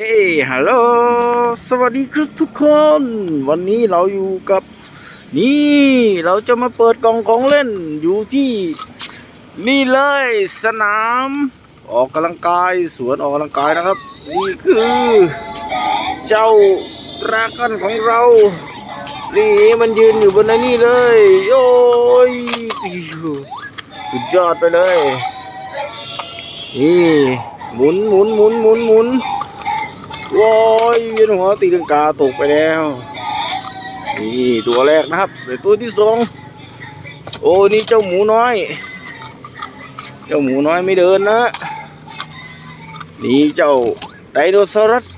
เฮ้ฮัลโหล สวัสดีครับทุกคน วันนี้เราอยู่กับ นี่ เราจะมาเปิดกล่องของเล่นอยู่ที่ นี่เลยสนาม ออกกำลังกายสวนออกกำลังกายนะครับ นี่คือ เจ้ารากันของเรา นี่มันยืนอยู่บนนี้เลยโอ้ยสุดยอดไปเลย นี่หมุนหมุนหมุนหมุนหมุน ว้ายเวียนหัวตีลังกาตกไปแล้ว นี่ตัวแรกนะครับเดี๋ยวตัวที่สองโอ้นี่เจ้าหมูน้อย เจ้าหมูน้อยไม่เดินนะนี่เจ้าไดโนเสาร์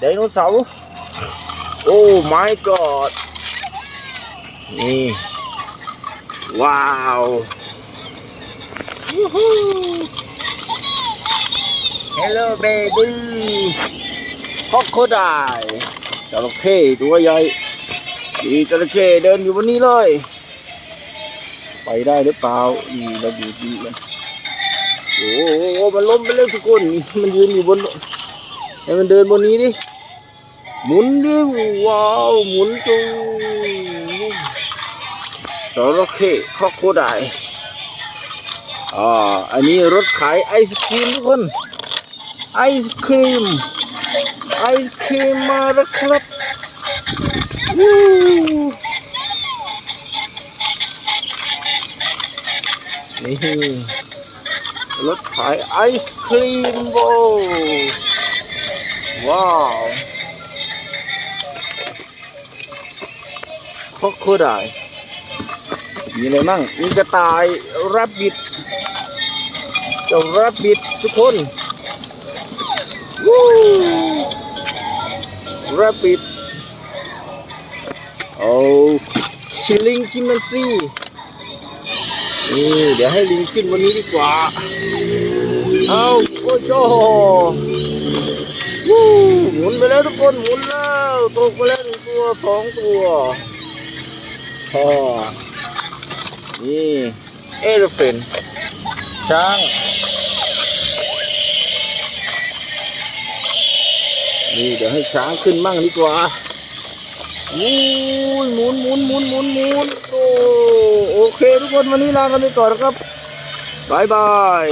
ไดโนเสาร์โอ้ my god นี่ ว้าว Hello baby คอกโคดายจระเข้ตัวใหญ่มีจระเข้เดินอยู่บนนี้เลย ไปได้หรือเปล่าอืมเราอยู่ดีมันโอ้โหมันล้มไปแล้วทุกคนมันยืนอยู่บนให้มันเดินบนนี้ดิหมุนดิว้าวหมุนจูจระเข้คอกโคดายอ่าอันนี้รถขายไอศครีมทุกคน ไอศครีม ไอศครีมมาแล้วครับวู้นี่รถขายไอศครีมโบว้าวคอกโคได้มีอะไรมั่งมีกระต่ายรับบิดเจ้ารับบิดทุกคน วู้ราปิดโอ้ชิลิงจิมมันซี่นี่เดี๋ยวให้ลิงขึ้นวันนี้ดีกว่า เอาโอ้โจวู้หมุนไปแล้วทุกคนหมุนแล้วตกไปแล้วหนึ่งตัวสองตัวพอนี่เอลเฟนช้าง นี่เดี๋ยวให้ช้างขึ้นมั่งดีกว่าอู้ยหมุนหมุนหมุนหมุนหมุนโอ้โอเคทุกคนวันนี้ลากันไปก่อนนะครับบายบาย